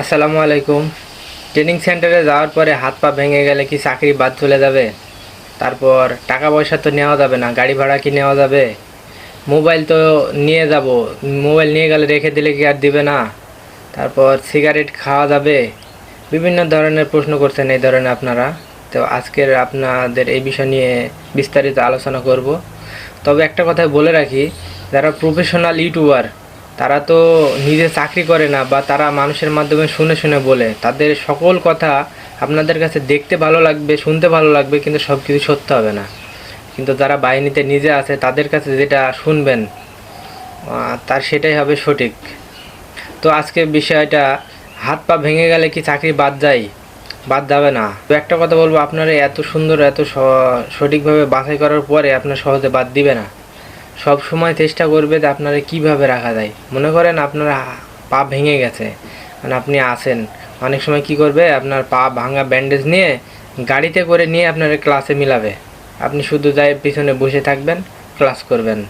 আসসালামু আলাইকুম। ট্রেনিং সেন্টারে যাওয়ার পরে হাত পা ভেঙে গেলে কি চাকরি বাদ চলে যাবে? তারপর টাকা পয়সা তো নেওয়া যাবে না, গাড়ি ভাড়া কি নেওয়া যাবে? মোবাইল তো নিয়ে যাব, মোবাইল নিয়ে গেলে রেখে দিলে কি আর দিবে না? তারপর সিগারেট খাওয়া যাবে? বিভিন্ন ধরনের প্রশ্ন করছেন এই ধরনের আপনারা। তো আজকের আপনাদের এই বিষয় নিয়ে বিস্তারিত আলোচনা করব। তবে একটা কথা বলে রাখি, যারা প্রফেশনাল ইউটিউবার তারা তো নিজে চাকরি করে না বা তারা মানুষের মাধ্যমে শুনে শুনে বলে। তাদের সকল কথা আপনাদের কাছে দেখতে ভালো লাগবে, শুনতে ভালো লাগবে, কিন্তু সব কিছু সত্য হবে না। কিন্তু যারা বাহিনীতে নিজে আছে, তাদের কাছে যেটা শুনবেন তার সেটাই হবে সঠিক। তো আজকে বিষয়টা, হাত পা ভেঙে গেলে কি চাকরি বাদ যায়? বাদ যাবে না। তো একটা কথা বলব, আপনারা এত সুন্দর, এত সঠিকভাবে বাছাই করার পরে আপনার সহজে বাদ দিবে না। সব সময় চেষ্টা করবে যে আপনারা কীভাবে রাখা যায়। মনে করেন আপনার পা ভেঙে গেছে মানে আপনি আছেন। অনেক সময় কি করবে, আপনার পা ভাঙা ব্যান্ডেজ নিয়ে গাড়িতে করে নিয়ে আপনার ক্লাসে মিলাবে। আপনি শুধু যাই পিছনে বসে থাকবেন ক্লাস করবেন।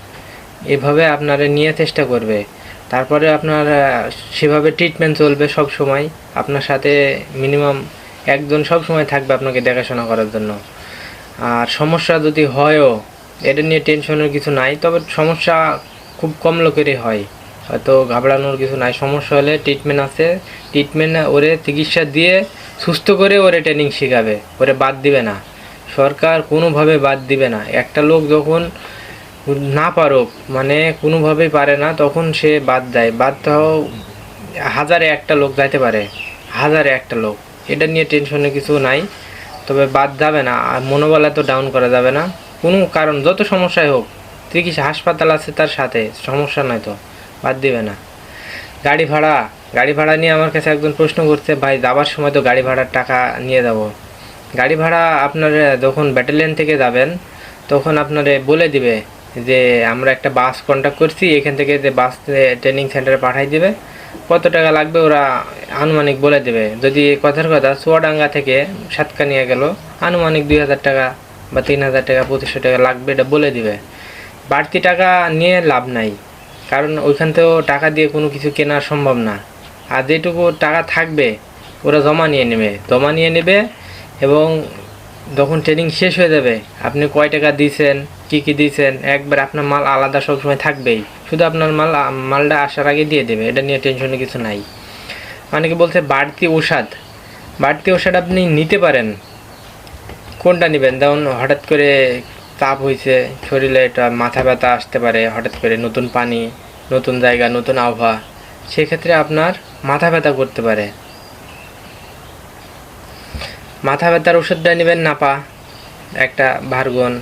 এভাবে আপনারা নিয়ে চেষ্টা করবে। তারপরে আপনার সেভাবে ট্রিটমেন্ট চলবে সব সময়। আপনার সাথে মিনিমাম একজন সব সময় থাকবে আপনাকে দেখাশোনা করার জন্য। আর সমস্যা যদি হয়ও এটা নিয়ে টেনশনের কিছু নাই, তবে সমস্যা খুব কম লোকেরই হয়। হয়তো ঘাবড়ানোর কিছু নাই, সমস্যা হলে ট্রিটমেন্ট আছে। ট্রিটমেন্ট ওরে চিকিৎসা দিয়ে সুস্থ করে ওরে ট্রেনিং শেখাবে, ওরে বাদ দিবে না। সরকার কোনোভাবে বাদ দিবে না। একটা লোক যখন না পারুক মানে কোনোভাবেই পারে না, তখন সে বাদ দেয়। বাদ তাও হাজারে একটা লোক যাইতে পারে, হাজারে একটা লোক। এটা নিয়ে টেনশনের কিছু নাই, তবে বাদ যাবে না। আর মনোবল এত ডাউন করা যাবে না। কোনো কারণ, যত সমস্যাই হোক চিকিৎসা হাসপাতাল আছে তার সাথে? সমস্যা নাই তো, বাদ দিবে না। গাড়ি ভাড়া গাড়ি ভাড়া নিয়ে আমার কাছে একজন প্রশ্ন করছে, ভাই, যাবার সময় তো গাড়ি ভাড়ার টাকা নিয়ে যাব। গাড়ি ভাড়া আপনার, যখন ব্যাটালিয়ন থেকে যাবেন, তখন আপনারে বলে দিবে যে, আমরা একটা বাস কন্ট্যাক্ট করছি, এখান থেকে যে বাস ট্রেনিং সেন্টারে পাঠাই দিবে। কত টাকা লাগবে? ওরা আনুমানিক বলে দেবে। যদি কথার কথা চুয়াডাঙ্গা থেকে সাতকা নিয়ে গেল, আনুমানিক দুই হাজার টাকা বা তিন হাজার টাকা, পঁচিশশো টাকা লাগবে, এটা বলে দিবে। বাড়তি টাকা নিয়ে লাভ নাই। কারণ ওইখান থেকেও টাকা দিয়ে কোনো কিছু কেনা সম্ভব না। আর যেটুকু টাকা থাকবে, ওরা জমা নিয়ে নেবে। জমা নিয়ে নেবে এবং যখন ট্রেনিং শেষ হয়ে যাবে, আপনি কয় টাকা দিয়েছেন, কি কি দিয়েছেন, একবার আপনার মাল আলাদা সবসময় থাকবেই। শুধু আপনার মাল, মালটা আসার আগে দিয়ে দেবে, এটা নিয়ে টেনশনে কিছু নাই। অনেকে বলছে বাড়তি ওষুধ বাড়তি ওষুধ আপনি নিতে পারেন কোনটা নেবেন? যেমন হঠাৎ করে তাপ হয়েছে শরীরে এটা মাথা ব্যথা আসতে পারে, হঠাৎ করে নতুন পানি, নতুন জায়গা, নতুন আবহাওয়া, সেক্ষেত্রে আপনার মাথা ব্যথা করতে পারে। মাথা ব্যথার ওষুধটা নেবেন নাপা, একটা ভার্গন,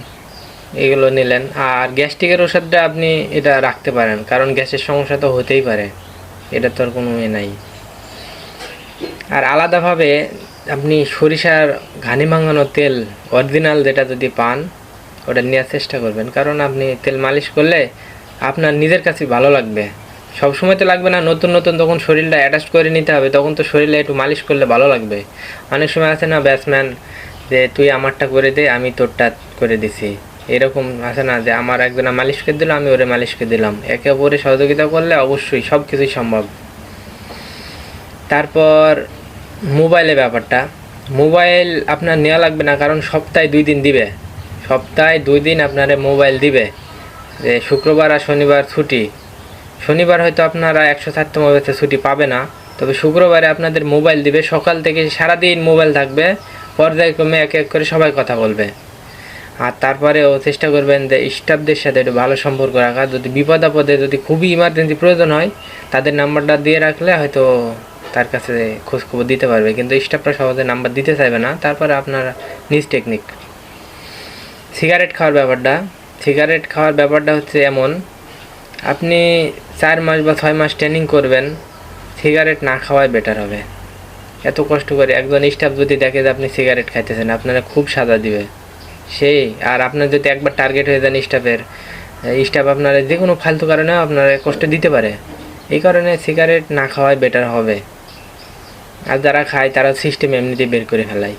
এগুলো নিলেন। আর গ্যাস্ট্রিকের ওষুধটা আপনি এটা রাখতে পারেন, কারণ গ্যাসের সমস্যা তো হতেই পারে, এটা তো আর কোনো এ নাই। আর আলাদাভাবে আপনি সরিষার ঘানি ভাঙানো তেল অরিজিনাল যেটা যদি পান, ওটা নেওয়ার চেষ্টা করবেন। কারণ আপনি তেল মালিশ করলে আপনার নিজের কাছে ভালো লাগবে। সব সময় তো লাগবে না, নতুন নতুন তখন শরীরটা অ্যাডাস্ট করে নিতে হবে, তখন তো শরীরে একটু মালিশ করলে ভালো লাগবে। অনেক সময় আছে না ব্যাটসম্যান যে তুই আমারটা করে দে, আমি তোরটা করে দিছি। এরকম আছে না, যে আমার একজনা মালিশ করে দিল, আমি ওরে মালিশ করে দিলাম। একে অপরে সহযোগিতা করলে অবশ্যই সব কিছুই সম্ভব। তারপর মোবাইলের ব্যাপারটা। মোবাইল আপনার নেওয়া লাগবে না, কারণ সপ্তাহে দুই দিন দিবে। সপ্তাহে দুই দিন আপনারে মোবাইল দিবে। যে শুক্রবার আর শনিবার ছুটি। শনিবার হয়তো আপনারা একশো ষাটতম বেচে ছুটি পাবে না, তবে শুক্রবারে আপনাদের মোবাইল দিবে। সকাল থেকে সারাদিন মোবাইল থাকবে, পর্যায়ক্রমে এক এক করে সবাই কথা বলবে। আর তারপরেও চেষ্টা করবেন যে স্টাফদের সাথে একটু ভালো সম্পর্ক রাখা যদি বিপদ আপদে যদি খুবই ইমার্জেন্সি প্রয়োজন হয়, তাদের নাম্বারটা দিয়ে রাখলে হয়তো তার কাছে খোঁজখবর দিতে পারবে। কিন্তু স্টাফরা সহজে নাম্বার দিতে চাইবে না। তারপরে আপনার নিজ টেকনিক সিগারেট খাওয়ার ব্যাপারটা। সিগারেট খাওয়ার ব্যাপারটা হচ্ছে এমন, আপনি চার মাস বা ছয় মাস ট্রেনিং করবেন সিগারেট না খাওয়াই বেটার হবে। এত কষ্ট করে একজন স্টাফ যদি দেখে যে আপনি সিগারেট খাইতেছেন, আপনারা খুব সাজা দিবে। সেই, আর আপনার যদি একবার টার্গেট হয়ে যান স্টাফের স্টাফ আপনার যে কোনো ফালতু কারণে আপনার কষ্ট দিতে পারে। এই কারণে সিগারেট না খাওয়াই বেটার হবে। আর যারা খায়, তারা সিস্টেম এমনিতেই বের করে ফেলায়।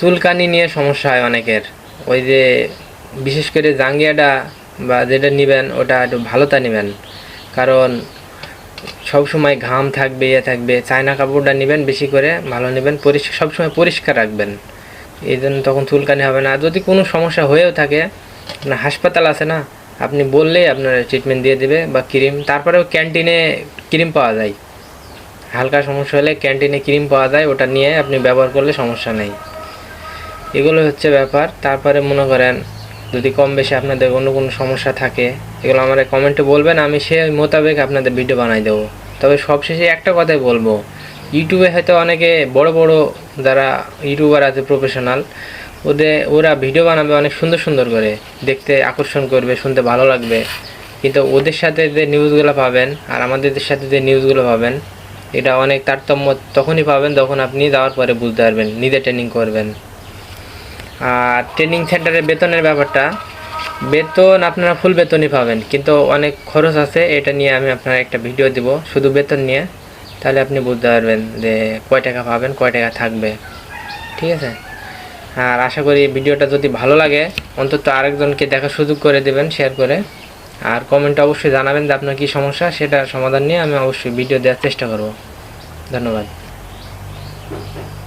চুলকানি নিয়ে সমস্যা হয় অনেকের। ওই যে বিশেষ করে জাঙ্গিয়াটা বা যেটা নেবেন, ওটা একটু ভালোটা নেবেন। কারণ সব সময় ঘাম থাকবে ইয়ে থাকবে। চায়না কাপড়টা নেবেন বেশি করে, ভালো নেবেন, পরিষ্কার, সবসময় পরিষ্কার রাখবেন। এই জন্য তখন চুলকানি হবে না। যদি কোনো সমস্যা হয়েও থাকে না হাসপাতাল আছে না, আপনি বললেই আপনার ট্রিটমেন্ট দিয়ে দেবে বা ক্রিম, তারপরেও ক্যান্টিনে ক্রিম পাওয়া যায়। হালকা সমস্যা হলে ক্যান্টিনে ক্রিম পাওয়া যায়, ওটা নিয়ে আপনি ব্যবহার করলে সমস্যা নেই। এগুলো হচ্ছে ব্যাপার। তারপরে মনে করেন, যদি কম বেশি আপনাদের অন্য কোনো সমস্যা থাকে, এগুলো আমার কমেন্টে বলবেন, আমি সে মোতাবেক আপনাদের ভিডিও বানাই দেবো। তবে সবশেষে একটা কথাই বলব, ইউটিউবে হয়তো অনেকে বড় বড় যারা ইউটিউবার আছে প্রফেশনাল ওদের ওরা ভিডিও বানাবে অনেক সুন্দর সুন্দর করে, দেখতে আকর্ষণ করবে, শুনতে ভালো লাগবে। কিন্তু ওদের সাথে যে নিউজগুলো পাবেন, আর আমাদের সাথে যে নিউজগুলো পাবেন এটা অনেক তারতম্য, তখনই পাবেন যখন আপনি যাওয়ার পরে বুঝতে পারবেন, নিজে ট্রেনিং করবেন। আর ট্রেনিং সেন্টারের বেতনের ব্যাপারটা, বেতন আপনারা ফুল বেতনই পাবেন, কিন্তু অনেক খরচ আছে, এটা নিয়ে আমি আপনার একটা ভিডিও দিব, শুধু বেতন নিয়ে, তাহলে আপনি বুঝতে পারবেন যে কয় টাকা পাবেন, কয় টাকা থাকবে। ঠিক আছে? আর আশা করি ভিডিওটা যদি ভালো লাগে, অন্তত আরেকজনকে দেখার সুযোগ করে দেবেন শেয়ার করে। আর কমেন্টে অবশ্যই জানাবেন যে আপনার কী সমস্যা সেটা সমাধান নিয়ে আমি অবশ্যই ভিডিও দেওয়ার চেষ্টা করব। ধন্যবাদ।